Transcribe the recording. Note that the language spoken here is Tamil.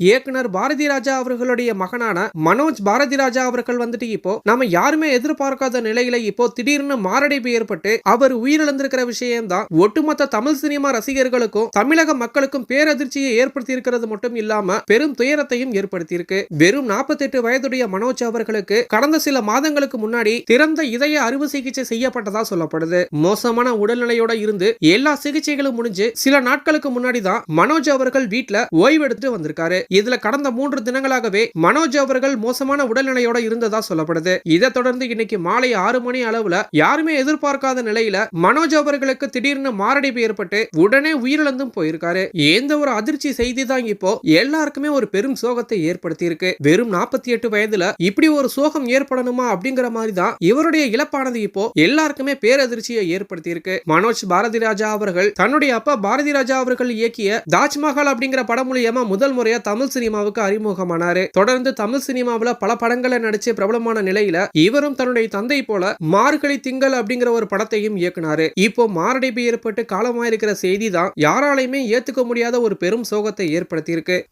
இயக்குனர் பாரதி ராஜா அவர்களுடைய மகனான மனோஜ் பாரதி ராஜா அவர்கள் வந்துட்டு இப்போ நம்ம யாருமே எதிர்பார்க்காத நிலையில இப்போ திடீர்னு மாரடைப்பு ஏற்பட்டு அவர் உயிரிழந்திருக்கிற விஷயம்தான் ஒட்டுமொத்த தமிழ் சினிமா ரசிகர்களுக்கும் தமிழக மக்களுக்கும் பேரதிர்ச்சியை ஏற்படுத்தி இருக்கிறது மட்டும் இல்லாம பெரும் துயரத்தையும் ஏற்படுத்தியிருக்கு. வெறும் 48 வயதுடைய மனோஜ் அவர்களுக்கு கடந்த சில மாதங்களுக்கு முன்னாடி திறந்த இதய அறுவை சிகிச்சை செய்யப்பட்டதா சொல்லப்படுது. மோசமான உடல்நிலையோட இருந்து எல்லா சிகிச்சைகளும் முடிஞ்சு சில நாட்களுக்கு முன்னாடி தான் மனோஜ் அவர்கள் வீட்டுல ஓய்வெடுத்து வந்திருக்காரு. இதுல கடந்த மூன்று தினங்களாகவே மனோஜ் அவர்கள் மோசமான உடல்நிலையோட இருந்ததா சொல்லப்படுது. இதை தொடர்ந்து இன்னைக்கு மாலை ஆறு மணி அளவுல யாருமே எதிர்பார்க்காத நிலையில மனோஜ் அவர்களுக்கு திடீர்னு மாரடைப்பு ஏற்பட்டு உடனே உயிரிழந்தும் போயிருக்காரு. எந்த ஒரு அதிர்ச்சி செய்தி தான் இப்போ எல்லாருக்குமே ஒரு பெரும் சோகத்தை ஏற்படுத்தி இருக்கு வெறும் 48 எட்டு வயதுல இப்படி ஒரு சோகம் ஏற்படணுமா அப்படிங்கிற மாதிரி தான் இவருடைய இழப்பானது இப்போ எல்லாருக்குமே பேரதிர்ச்சியை ஏற்படுத்தி இருக்கு மனோஜ் பாரதி ராஜா அவர்கள் தன்னுடைய அப்பா பாரதி ராஜா அவர்கள் இயக்கிய தாஜ்மஹால் அப்படிங்கிற படம் மூலியமா முதல் முறையா தமிழ் சினிமாவுக்கு அறிமுகமானாரு. தொடர்ந்து தமிழ் சினிமாவில் பல படங்களை நடிச்சு பிரபலமான நிலையில இவரும் தன்னுடைய தந்தை போல மார்கழி திங்கள் அப்படிங்கிற ஒரு படத்தையும் இயக்குனாரு. இப்போ மாரடைப்பு ஏற்பட்டு காலமாயிருக்கிற செய்தி தான் யாராலையுமே ஏத்துக்க முடியாத ஒரு பெரும் சோகத்தை ஏற்படுத்தியிருக்கு.